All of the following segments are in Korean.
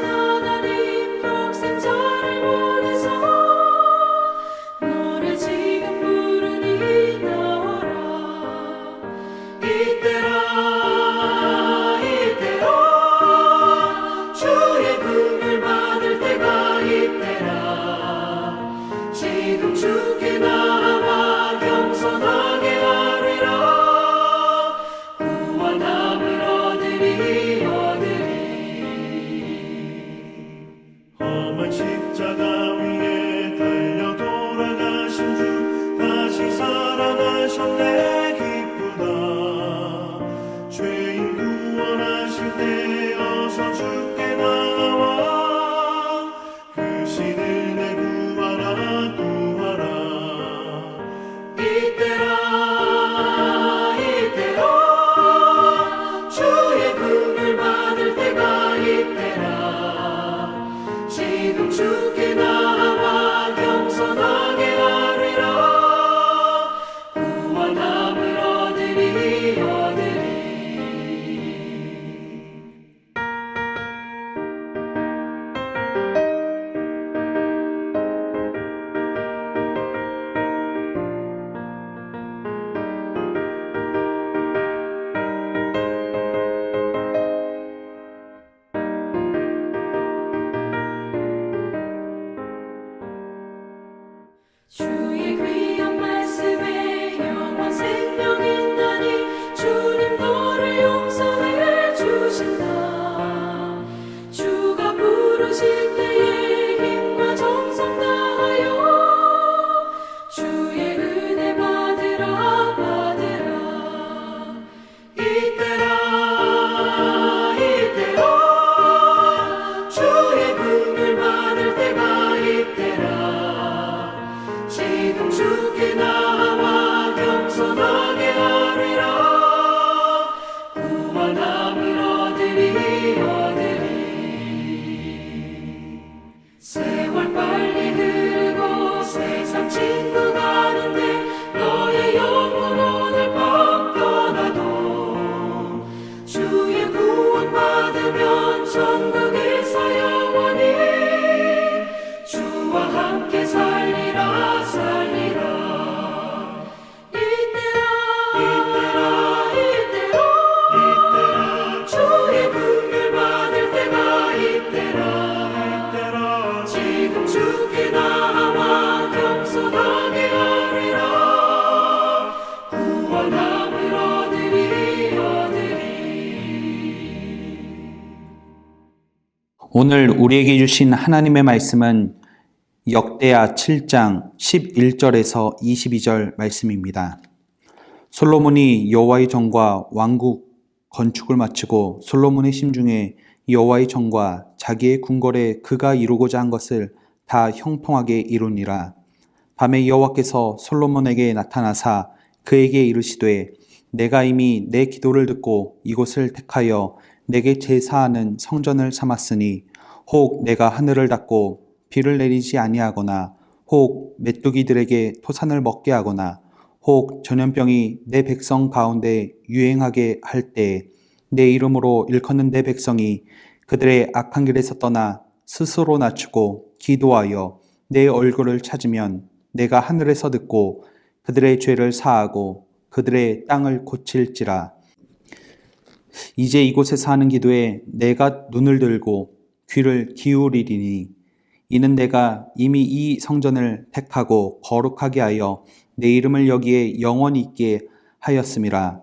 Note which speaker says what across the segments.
Speaker 1: 자
Speaker 2: 오늘 우리에게 주신 하나님의 말씀은 역대하 7장 11절에서 22절 말씀입니다. 솔로몬이 여호와의 정과 왕국 건축을 마치고 솔로몬의 심중에 여호와의 정과 자기의 궁궐에 그가 이루고자 한 것을 다 형통하게 이루니라. 밤에 여호와께서 솔로몬에게 나타나사 그에게 이르시되 내가 이미 내 기도를 듣고 이곳을 택하여 내게 제사하는 성전을 삼았으니 혹 내가 하늘을 닫고 비를 내리지 아니하거나 혹 메뚜기들에게 토산을 먹게 하거나 혹 전염병이 내 백성 가운데 유행하게 할때내 이름으로 일컫는 내 백성이 그들의 악한 길에서 떠나 스스로 낮추고 기도하여 내 얼굴을 찾으면 내가 하늘에서 듣고 그들의 죄를 사하고 그들의 땅을 고칠지라. 이제 이곳에서 하는 기도에 내가 눈을 들고 귀를 기울이리니 이는 내가 이미 이 성전을 택하고 거룩하게 하여 내 이름을 여기에 영원히 있게 하였음이라.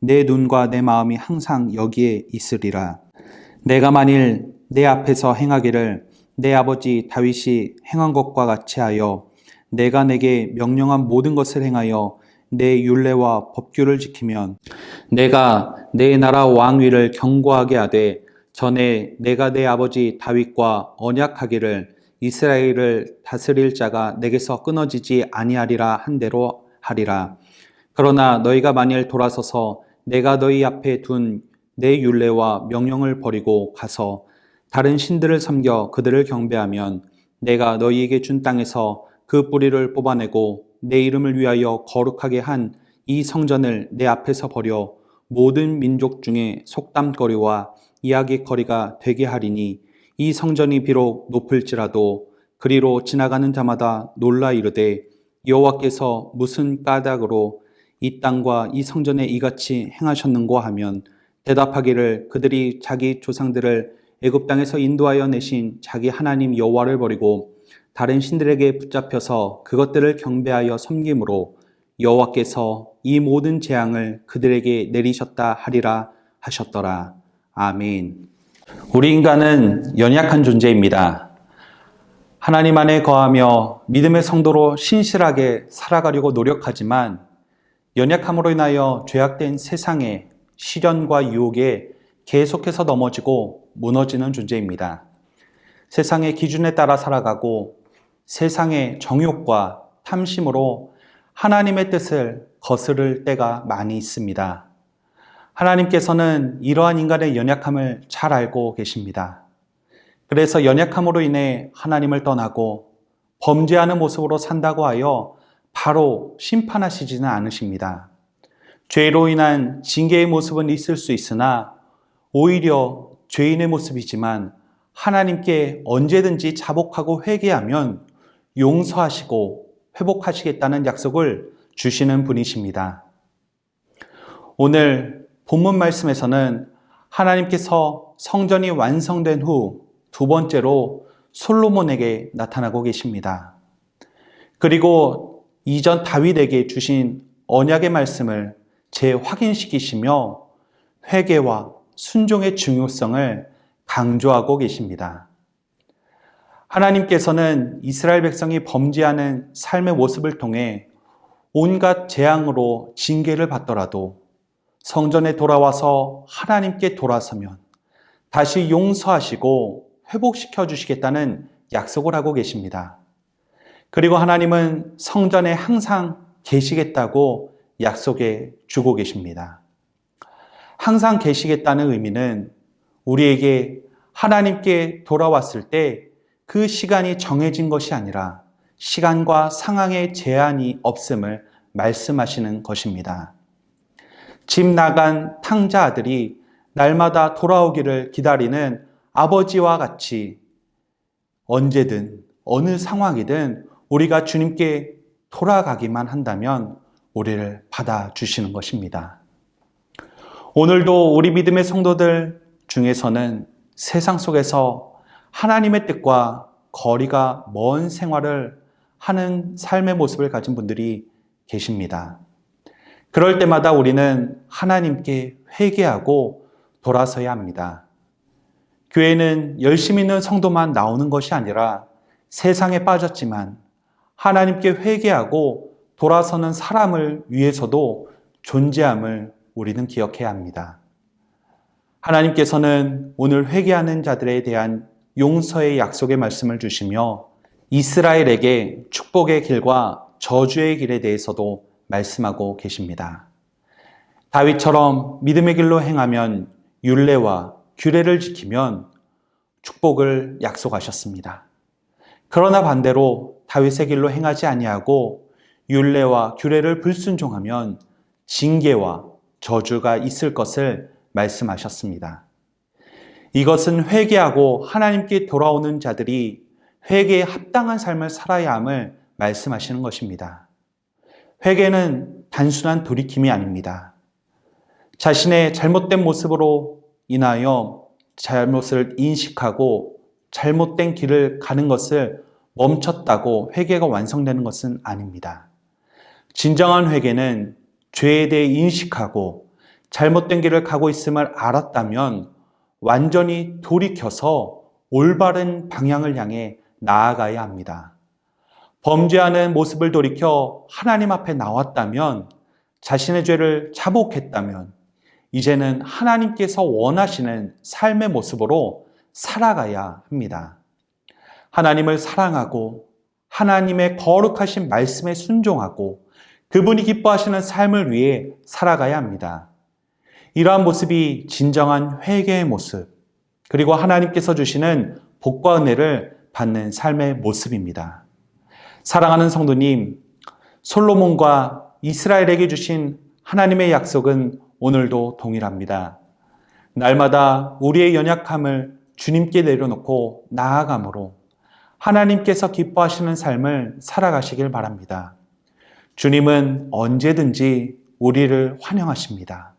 Speaker 2: 내 눈과 내 마음이 항상 여기에 있으리라. 내가 만일 내 앞에서 행하기를 내 아버지 다윗이 행한 것과 같이 하여 내가 내게 명령한 모든 것을 행하여 내 율례와 법규를 지키면 내가 내 나라 왕위를 경고하게 하되 전에 내가 내 아버지 다윗과 언약하기를 이스라엘을 다스릴 자가 내게서 끊어지지 아니하리라 한 대로 하리라. 그러나 너희가 만일 돌아서서 내가 너희 앞에 둔 내 율례와 명령을 버리고 가서 다른 신들을 섬겨 그들을 경배하면 내가 너희에게 준 땅에서 그 뿌리를 뽑아내고 내 이름을 위하여 거룩하게 한 이 성전을 내 앞에서 버려 모든 민족 중에 속담거리와 이야기거리가 되게 하리니 이 성전이 비록 높을지라도 그리로 지나가는 자마다 놀라 이르되 여호와께서 무슨 까닭으로 이 땅과 이 성전에 이같이 행하셨는고 하면 대답하기를 그들이 자기 조상들을 애굽 땅에서 인도하여 내신 자기 하나님 여호와를 버리고 다른 신들에게 붙잡혀서 그것들을 경배하여 섬김으로 여호와께서 이 모든 재앙을 그들에게 내리셨다 하리라 하셨더라. 아멘. 우리 인간은 연약한 존재입니다. 하나님 안에 거하며 믿음의 성도로 신실하게 살아가려고 노력하지만 연약함으로 인하여 죄악된 세상의 시련과 유혹에 계속해서 넘어지고 무너지는 존재입니다. 세상의 기준에 따라 살아가고 세상의 정욕과 탐심으로 하나님의 뜻을 거스를 때가 많이 있습니다. 하나님께서는 이러한 인간의 연약함을 잘 알고 계십니다. 그래서 연약함으로 인해 하나님을 떠나고 범죄하는 모습으로 산다고 하여 바로 심판하시지는 않으십니다. 죄로 인한 징계의 모습은 있을 수 있으나 오히려 죄인의 모습이지만 하나님께 언제든지 자복하고 회개하면 용서하시고 회복하시겠다는 약속을 주시는 분이십니다. 오늘 본문 말씀에서는 하나님께서 성전이 완성된 후 두 번째로 솔로몬에게 나타나고 계십니다. 그리고 이전 다윗에게 주신 언약의 말씀을 재확인시키시며 회개와 순종의 중요성을 강조하고 계십니다. 하나님께서는 이스라엘 백성이 범죄하는 삶의 모습을 통해 온갖 재앙으로 징계를 받더라도 성전에 돌아와서 하나님께 돌아서면 다시 용서하시고 회복시켜 주시겠다는 약속을 하고 계십니다. 그리고 하나님은 성전에 항상 계시겠다고 약속해 주고 계십니다. 항상 계시겠다는 의미는 우리에게 하나님께 돌아왔을 때 그 시간이 정해진 것이 아니라 시간과 상황의 제한이 없음을 말씀하시는 것입니다. 집 나간 탕자 아들이 날마다 돌아오기를 기다리는 아버지와 같이 언제든 어느 상황이든 우리가 주님께 돌아가기만 한다면 우리를 받아주시는 것입니다. 오늘도 우리 믿음의 성도들 중에서는 세상 속에서 하나님의 뜻과 거리가 먼 생활을 하는 삶의 모습을 가진 분들이 계십니다. 그럴 때마다 우리는 하나님께 회개하고 돌아서야 합니다. 교회는 열심히 있는 성도만 나오는 것이 아니라 세상에 빠졌지만 하나님께 회개하고 돌아서는 사람을 위해서도 존재함을 우리는 기억해야 합니다. 하나님께서는 오늘 회개하는 자들에 대한 용서의 약속의 말씀을 주시며 이스라엘에게 축복의 길과 저주의 길에 대해서도 말씀하고 계십니다. 다윗처럼 믿음의 길로 행하면 율례와 규례를 지키면 축복을 약속하셨습니다. 그러나 반대로 다윗의 길로 행하지 아니하고 율례와 규례를 불순종하면 징계와 저주가 있을 것을 말씀하셨습니다. 이것은 회개하고 하나님께 돌아오는 자들이 회개에 합당한 삶을 살아야 함을 말씀하시는 것입니다. 회개는 단순한 돌이킴이 아닙니다. 자신의 잘못된 모습으로 인하여 잘못을 인식하고 잘못된 길을 가는 것을 멈췄다고 회개가 완성되는 것은 아닙니다. 진정한 회개는 죄에 대해 인식하고 잘못된 길을 가고 있음을 알았다면 완전히 돌이켜서 올바른 방향을 향해 나아가야 합니다. 범죄하는 모습을 돌이켜 하나님 앞에 나왔다면 자신의 죄를 자복했다면 이제는 하나님께서 원하시는 삶의 모습으로 살아가야 합니다. 하나님을 사랑하고 하나님의 거룩하신 말씀에 순종하고 그분이 기뻐하시는 삶을 위해 살아가야 합니다. 이러한 모습이 진정한 회개의 모습, 그리고 하나님께서 주시는 복과 은혜를 받는 삶의 모습입니다. 사랑하는 성도님, 솔로몬과 이스라엘에게 주신 하나님의 약속은 오늘도 동일합니다. 날마다 우리의 연약함을 주님께 내려놓고 나아감으로 하나님께서 기뻐하시는 삶을 살아가시길 바랍니다. 주님은 언제든지 우리를 환영하십니다.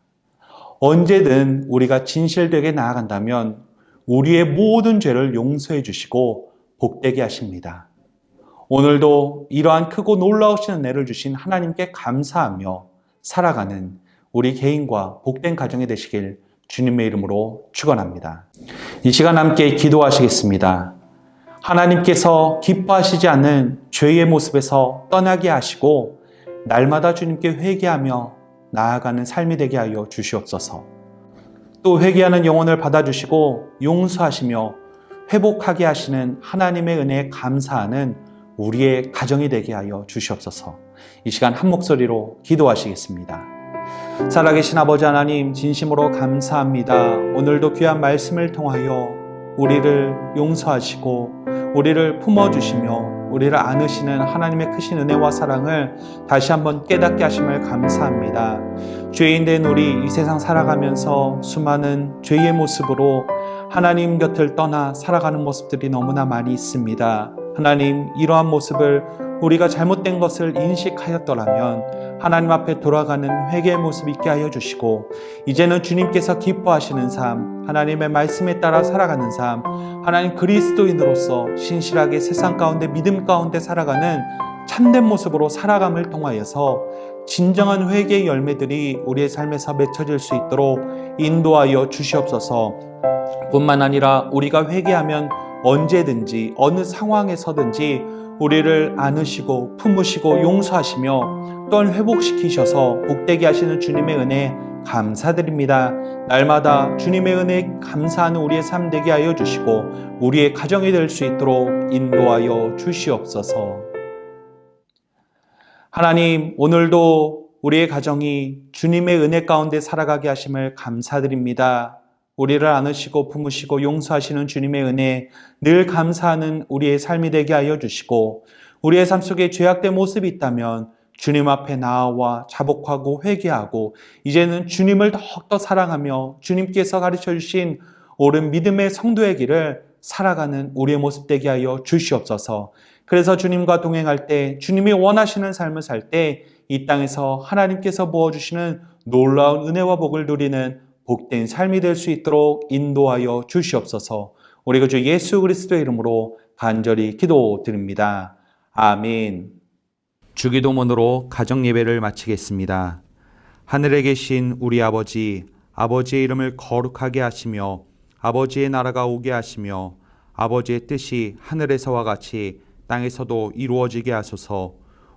Speaker 2: 언제든 우리가 진실되게 나아간다면 우리의 모든 죄를 용서해 주시고 복되게 하십니다. 오늘도 이러한 크고 놀라우신 은혜를 주신 하나님께 감사하며 살아가는 우리 개인과 복된 가정이 되시길 주님의 이름으로 축원합니다. 이 시간 함께 기도하시겠습니다. 하나님께서 기뻐하시지 않는 죄의 모습에서 떠나게 하시고 날마다 주님께 회개하며 나아가는 삶이 되게 하여 주시옵소서. 또 회개하는 영혼을 받아주시고 용서하시며 회복하게 하시는 하나님의 은혜에 감사하는 우리의 가정이 되게 하여 주시옵소서. 이 시간 한 목소리로 기도하시겠습니다. 살아계신 아버지 하나님 진심으로 감사합니다. 오늘도 귀한 말씀을 통하여 우리를 용서하시고 우리를 품어주시며 우리를 안으시는 하나님의 크신 은혜와 사랑을 다시 한번 깨닫게 하심을 감사합니다. 죄인 된 우리 이 세상 살아가면서 수많은 죄의 모습으로 하나님 곁을 떠나 살아가는 모습들이 너무나 많이 있습니다. 하나님, 이러한 모습을 우리가 잘못된 것을 인식하였더라면 하나님 앞에 돌아가는 회개의 모습 있게 하여 주시고 이제는 주님께서 기뻐하시는 삶, 하나님의 말씀에 따라 살아가는 삶, 하나님 그리스도인으로서 신실하게 세상 가운데 믿음 가운데 살아가는 참된 모습으로 살아감을 통하여서 진정한 회개의 열매들이 우리의 삶에서 맺혀질 수 있도록 인도하여 주시옵소서. 뿐만 아니라 우리가 회개하면 언제든지 어느 상황에서든지 우리를 안으시고 품으시고 용서하시며 또한 회복시키셔서 복되게 하시는 주님의 은혜 감사드립니다. 날마다 주님의 은혜 감사하는 우리의 삶 되게 하여 주시고 우리의 가정이 될 수 있도록 인도하여 주시옵소서. 하나님, 오늘도 우리의 가정이 주님의 은혜 가운데 살아가게 하심을 감사드립니다. 우리를 안으시고 품으시고 용서하시는 주님의 은혜 늘 감사하는 우리의 삶이 되게 하여 주시고 우리의 삶 속에 죄악된 모습이 있다면 주님 앞에 나와 자복하고 회개하고 이제는 주님을 더욱더 사랑하며 주님께서 가르쳐 주신 옳은 믿음의 성도의 길을 살아가는 우리의 모습 되게 하여 주시옵소서. 그래서 주님과 동행할 때 주님이 원하시는 삶을 살 때 이 땅에서 하나님께서 부어주시는 놀라운 은혜와 복을 누리는 복된 삶이 될 수 있도록 인도하여 주시옵소서. 우리가 주 예수 그리스도의 이름으로 간절히 기도드립니다. 아멘. 주기도문으로 가정 예배를 마치겠습니다. 하늘에 계신 우리 아버지, 아버지의 이름을 거룩하게 하시며 아버지의 나라가 오게 하시며 아버지의 뜻이 하늘에서와 같이 땅에서도 이루어지게 하소서.